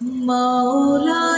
মাওলা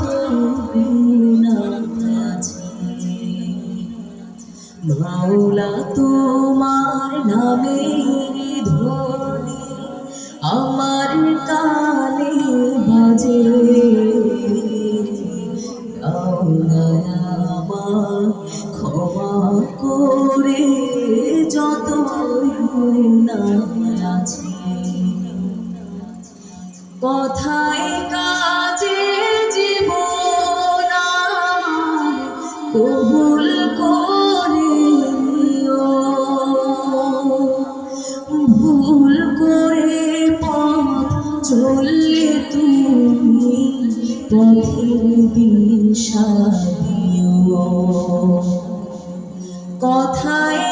যত আছে মাওলা তোমার নামের ধ্বনি, আমার কানে বাজে। না ক্ষমা করে যত গুনাহ আছে কথায় কবুল করে ভুল করে পথ চললে তুমি কথায়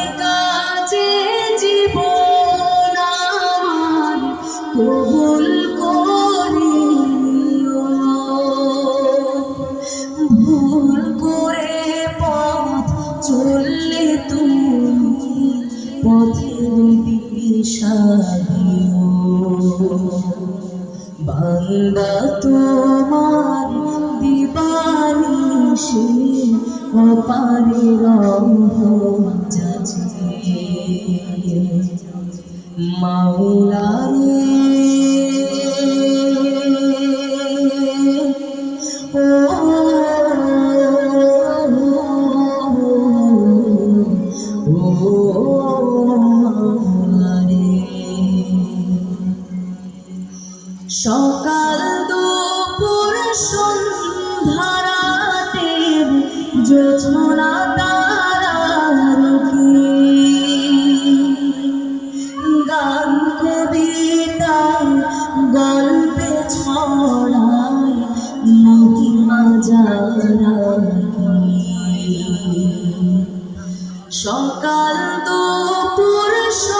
বান্দা তোমার দিবানিশি অপারে রহম যাচে মাওলা সকাল দুপুর সন্ধ্যারাতে কি? গান ছড়ায় সকাল দুপুর সন্ধ্যারাতে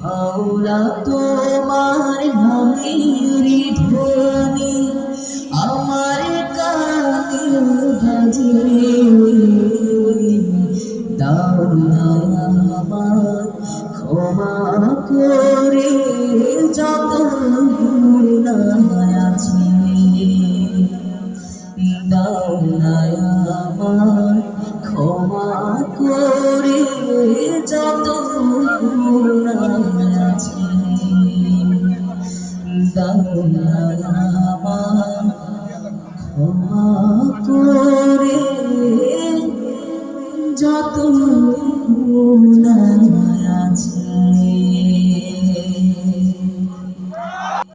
মাওলা তোমার নামের ধনি আমার বাজে দাও না আমার ক্ষমা করে ক্ষমা করে যত আছে।